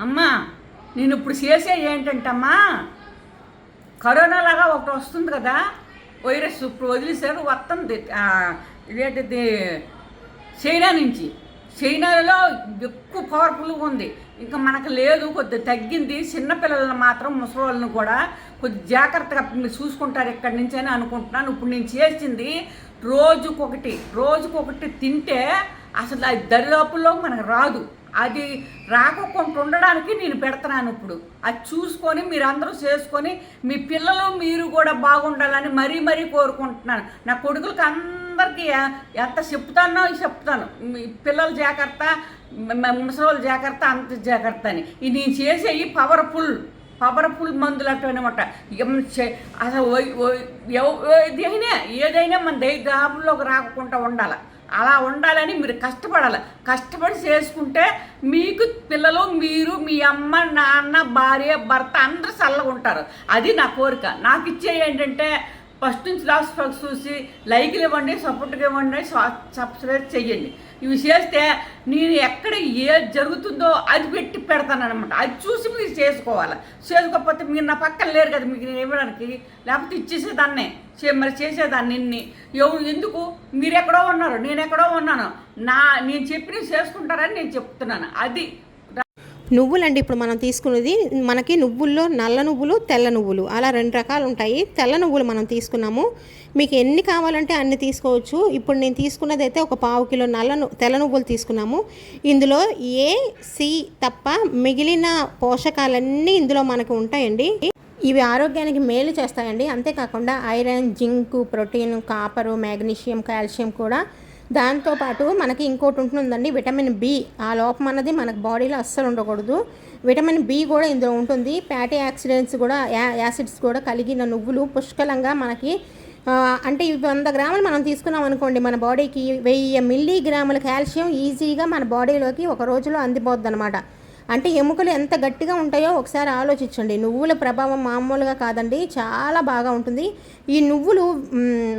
అమ్మా నేను ఇప్పుడు చేసే ఏంటంటమ్మా? కరోనా లాగా ఒకటి వస్తుంది కదా వైరస్ ఇప్పుడు వదిలేశారు వస్తుంది ఇదేంటిది చైనా నుంచి. చైనాలో ఎక్కువ పవర్ఫుల్గా ఉంది. ఇంకా మనకు లేదు కొద్ది తగ్గింది. చిన్నపిల్లలను మాత్రం ముసలి కూడా కొద్ది జాగ్రత్తగా చూసుకుంటారు ఇక్కడి నుంచి అని అనుకుంటున్నాను. ఇప్పుడు నేను చేసింది రోజుకొకటి. రోజుకొకటి తింటే అసలు అది దరిదాపుల్లో మనకు రాదు. అది రాకుండా ఉండడానికి నేను పెడుతున్నాను ఇప్పుడు. అది చూసుకొని మీరందరూ చేసుకొని మీ పిల్లలు మీరు కూడా బాగుండాలని మరీ మరీ కోరుకుంటున్నాను. నా కొడుకులకి అందరికీ ఎంత చెప్తానో చెప్తాను. మీ పిల్లల జాగ్రత్త ముసలి జాగ్రత్త అంత జాగ్రత్త అని. ఇది నేను చేసేవి పవర్ఫుల్ పవర్ఫుల్ మందులు అన్నమాట. అసలు ఏదైనా ఏదైనా మన దైదాపుల్లోకి రాకుండా ఉండాలి. అలా ఉండాలని మీరు కష్టపడాలి. కష్టపడి చేసుకుంటే మీకు పిల్లలు మీరు మీ అమ్మ నాన్న భార్య భర్త అందరూ చల్లగా ఉంటారు అది నా కోరిక. నాకు ఇచ్చే ఏంటంటే ఫస్ట్ నుంచి లాస్ట్ వరకు చూసి లైక్లు ఇవ్వండి సపోర్ట్గా ఇవ్వండి సబ్స్క్రైబ్ చేయండి ఇవి చేస్తే నేను ఎక్కడ ఏది జరుగుతుందో అది పెట్టి పెడతానమాట అది చూసి మీరు చేసుకోవాలి. చేసుకోకపోతే మీరు నా పక్కన లేరు కదా మీకు నేను ఇవ్వడానికి. లేకపోతే ఇచ్చేసేదాన్నే. చే మరి చేసేదాన్ని ఇన్ని. ఎవరు ఎందుకు? మీరు ఎక్కడో ఉన్నారు నేను ఎక్కడో ఉన్నాను. నా నేను చెప్పినవి చేసుకుంటారని నేను చెప్తున్నాను. అది నువ్వులండి ఇప్పుడు మనం తీసుకున్నది మనకి నువ్వుల్లో నల్ల నువ్వులు తెల్ల నువ్వులు. అలా రెండు రకాలు ఉంటాయి తెల్ల నువ్వులు మనం తీసుకున్నాము. మీకు ఎన్ని కావాలంటే అన్ని తీసుకోవచ్చు. ఇప్పుడు నేను తీసుకున్నది అయితే ఒక పావు కిలో నల్ల తెల్ల నువ్వులు తీసుకున్నాము. ఇందులో ఏ సి తప్ప మిగిలిన పోషకాలన్నీ ఇందులో మనకు ఉంటాయండి. ఇవి ఆరోగ్యానికి మేలు చేస్తాయండి. అంతేకాకుండా iron zinc protein copper magnesium calcium కూడా దాంతోపాటు మనకి ఇంకోటి ఉంటుందండి విటమిన్ బి. ఆ లోపం అన్నది మనకు బాడీలో అస్సలు ఉండకూడదు. విటమిన్ బి కూడా ఇందులో ఉంటుంది. ఫ్యాటీ యాక్సిడెంట్స్ కూడా యా యాసిడ్స్ కూడా కలిగిన నువ్వులు పుష్కలంగా మనకి అంటే ఇవి వంద గ్రాములు మనం తీసుకున్నాం అనుకోండి మన బాడీకి వెయ్యి మిల్లీ గ్రాముల కాల్షియం ఈజీగా మన బాడీలోకి ఒక రోజులో అందిపోద్ది అనమాట అంటే ఎముకలు ఎంత గట్టిగా ఉంటాయో ఒకసారి ఆలోచించండి. నువ్వుల ప్రభావం మామూలుగా కాదండి చాలా బాగా ఉంటుంది. ఈ నువ్వులు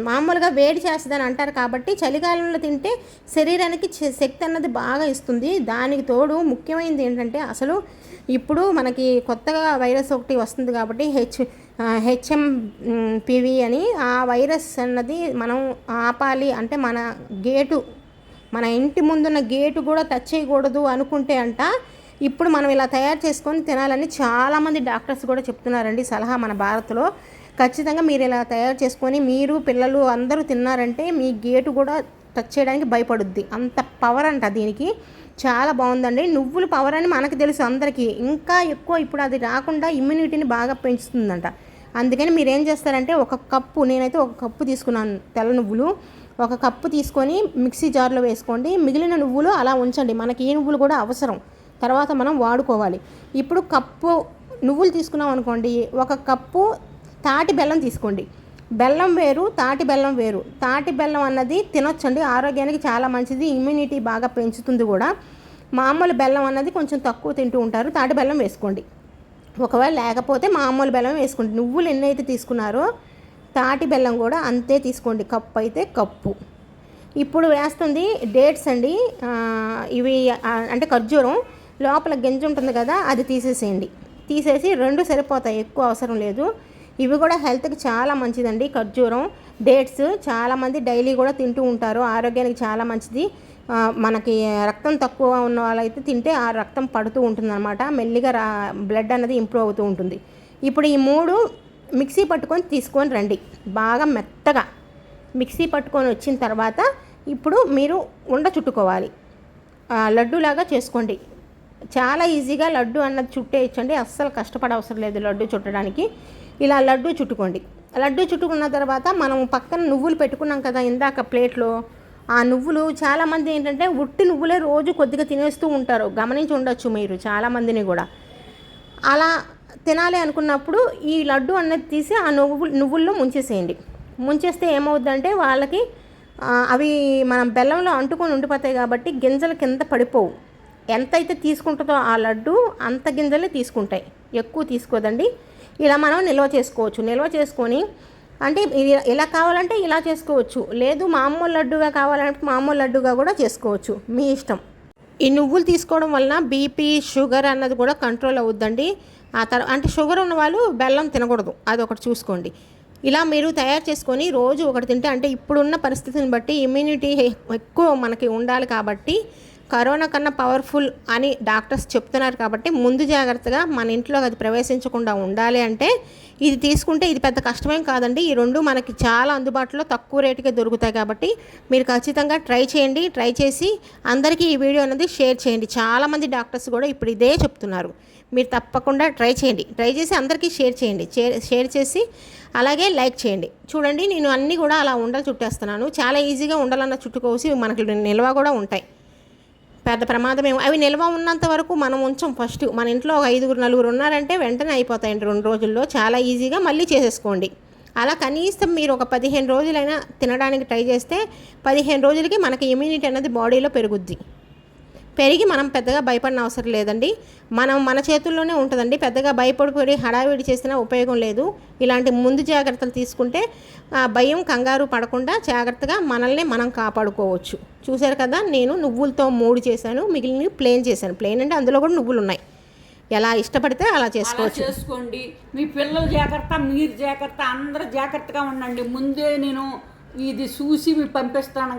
మామూలుగా వేడి చేస్తుందని అంటారు కాబట్టి చలికాలంలో తింటే శరీరానికి శక్తి అన్నది బాగా ఇస్తుంది. దానికి తోడు ముఖ్యమైనది ఏంటంటే అసలు ఇప్పుడు మనకి కొత్తగా వైరస్ ఒకటి వస్తుంది కాబట్టి హెచ్ హెచ్ఎం పివి అని ఆ వైరస్ అన్నది మనం ఆపాలి అంటే మన గేటు మన ఇంటి ముందున్న గేటు కూడా టచ్ చేయకూడదు అనుకుంటే అంట ఇప్పుడు మనం ఇలా తయారు చేసుకొని తినాలని చాలామంది డాక్టర్స్ కూడా చెప్తున్నారండి సలహా మన భారత్లో. ఖచ్చితంగా మీరు ఇలా తయారు చేసుకొని మీరు పిల్లలు అందరూ తిన్నారంటే మీ గేటు కూడా టచ్ చేయడానికి భయపడుద్ది. అంత పవర్ అంట దీనికి. చాలా బాగుందండి. నువ్వుల పవర్ అని మనకు తెలుసు అందరికీ. ఇంకా ఎక్కువ ఇప్పుడు అది రాకుండా ఇమ్యూనిటీని బాగా పెంచుతుందంట. అందుకని మీరు ఏం చేస్తారంటే ఒక కప్పు నేనైతే ఒక కప్పు తీసుకున్నాను తెల్ల నువ్వులు. ఒక కప్పు తీసుకొని మిక్సీ జార్లో వేసుకోండి. మిగిలిన నువ్వులు అలా ఉంచండి. మనకి ఈ నువ్వులు కూడా అవసరం. తర్వాత మనం వాడుకోవాలి. ఇప్పుడు కప్పు నువ్వులు తీసుకున్నాం అనుకోండి ఒక కప్పు తాటి బెల్లం తీసుకోండి. బెల్లం వేరు తాటి బెల్లం వేరు. తాటి బెల్లం అన్నది తినొచ్చండి ఆరోగ్యానికి చాలా మంచిది ఇమ్యూనిటీ బాగా పెంచుతుంది కూడా. మామూలు బెల్లం అన్నది కొంచెం తక్కువ తింటూ ఉంటారు తాటి బెల్లం వేసుకోండి. ఒకవేళ లేకపోతే మామూలు బెల్లం వేసుకోండి. నువ్వులు ఎన్నైతే తీసుకున్నారో తాటి బెల్లం కూడా అంతే తీసుకోండి కప్పు అయితే కప్పు. ఇప్పుడు వేస్తుంది డేట్స్ అండి ఇవి అంటే ఖర్జూరం. లోపల గింజ ఉంటుంది కదా అది తీసేసేయండి. తీసేసి రెండు సరిపోతాయి ఎక్కువ అవసరం లేదు. ఇవి కూడా హెల్త్కి చాలా మంచిదండి ఖర్జూరం డేట్స్. చాలామంది డైలీ కూడా తింటూ ఉంటారు ఆరోగ్యానికి చాలా మంచిది. మనకి రక్తం తక్కువ ఉన్న వాళ్ళైతే తింటే ఆ రక్తం పడుతూ ఉంటుందన్నమాట. మెల్లిగా రా బ్లడ్ అనేది ఇంప్రూవ్ అవుతూ ఉంటుంది. ఇప్పుడు ఈ మూడు మిక్సీ పట్టుకొని తీసుకొని రండి బాగా మెత్తగా. మిక్సీ పట్టుకొని వచ్చిన తర్వాత ఇప్పుడు మీరు ఉండ చుట్టుకోవాలి. లడ్డూలాగా చేసుకోండి. చాలా ఈజీగా లడ్డు అన్నది చుట్టేయచ్చండి. అస్సలు కష్టపడ అవసరం లేదు లడ్డు చుట్టడానికి. ఇలా లడ్డు చుట్టుకోండి. లడ్డు చుట్టుకున్న తర్వాత మనం పక్కన నువ్వులు పెట్టుకున్నాం కదా ఇందాక ప్లేట్లో. ఆ నువ్వులు చాలామంది ఏంటంటే ఉట్టి నువ్వులే రోజు కొద్దిగా తినేస్తూ ఉంటారు. గమనించి ఉండొచ్చు మీరు చాలామందిని కూడా. అలా తినాలి అనుకున్నప్పుడు ఈ లడ్డు అన్నది తీసి ఆ నువ్వు నువ్వుల్లో ముంచేసేయండి. ముంచేస్తే ఏమవుద్దంటే వాళ్ళకి అవి మనం బెల్లంలో అంటుకొని ఉండిపోతాయి కాబట్టి గింజలు కింద పడిపోవు. ఎంతైతే తీసుకుంటుందో ఆ లడ్డు అంత గింజలే తీసుకుంటాయి. ఎక్కువ తీసుకోదండి. ఇలా మనం నిల్వ చేసుకోవచ్చు. నిల్వ చేసుకొని అంటే ఇలా కావాలంటే ఇలా చేసుకోవచ్చు. లేదు మామూలు లడ్డుగా కావాలంటే మామూలు లడ్డుగా కూడా చేసుకోవచ్చు. మీ ఇష్టం. ఈ నువ్వులు తీసుకోవడం వలన బీపీ షుగర్ అన్నది కూడా కంట్రోల్ అవుద్దండి. ఆ తర్వాత అంటే షుగర్ ఉన్న వాళ్ళు బెల్లం తినకూడదు. అది ఒకటి చూసుకోండి. ఇలా మీరు తయారు చేసుకొని రోజు ఒకటి తింటే అంటే ఇప్పుడున్న పరిస్థితిని బట్టి ఇమ్యూనిటీ ఎక్కువ మనకి ఉండాలి కాబట్టి కరోనా కన్నా పవర్ఫుల్ అని డాక్టర్స్ చెప్తున్నారు కాబట్టి ముందు జాగ్రత్తగా మన ఇంట్లో అది ప్రవేశించకుండా ఉండాలి అంటే ఇది తీసుకుంటే ఇది పెద్ద కష్టమేం కాదండి. ఈ రెండు మనకి చాలా అందుబాటులో తక్కువ రేటుకే దొరుకుతాయి కాబట్టి మీరు ఖచ్చితంగా ట్రై చేయండి ట్రై చేసి అందరికీ ఈ వీడియో అనేది షేర్ చేయండి. చాలామంది డాక్టర్స్ కూడా ఇప్పుడు ఇదే చెప్తున్నారు. మీరు తప్పకుండా ట్రై చేయండి. ట్రై చేసి అందరికీ షేర్ చేయండి. షేర్ చేసి అలాగే లైక్ చేయండి. చూడండి నేను అన్నీ కూడా అలా ఉండలు చుట్టేస్తున్నాను. చాలా ఈజీగా ఉండాలన్న చుట్టుకోసి మనకి నిల్వ కూడా ఉంటాయి. పెద్ద ప్రమాదం ఏమో. అవి నిల్వ ఉన్నంత వరకు మనం ఉంచం ఫస్ట్. మన ఇంట్లో ఒక ఐదుగురు నలుగురు ఉన్నారంటే వెంటనే అయిపోతాయండి రెండు రోజుల్లో. చాలా ఈజీగా మళ్ళీ చేసేసుకోండి. అలా కనీసం మీరు ఒక పదిహేను రోజులైనా తినడానికి ట్రై చేస్తే పదిహేను రోజులకి మనకి ఇమ్యూనిటీ అనేది బాడీలో పెరుగుద్ది. పెరిగి మనం పెద్దగా భయపడిన అవసరం లేదండి. మనం మన చేతుల్లోనే ఉంటుందండి. పెద్దగా భయపడిపోయి హడావిడి చేసినా ఉపయోగం లేదు. ఇలాంటి ముందు జాగ్రత్తలు తీసుకుంటే ఆ భయం కంగారు పడకుండా జాగ్రత్తగా మనల్ని మనం కాపాడుకోవచ్చు. చూశారు కదా నేను నువ్వులతో మూడు చేశాను మిగిలిన ప్లేన్ చేశాను. ప్లేన్ అంటే అందులో కూడా నువ్వులు ఉన్నాయి. ఎలా ఇష్టపడితే అలా అలా చేసుకోవచ్చు. చేసుకోండి. మీ పిల్లలు జాగ్రత్త మీరు జాగ్రత్త అందరూ జాగ్రత్తగా ఉండండి. ముందే నేను ఇది చూసి మీకు పంపిస్తాను.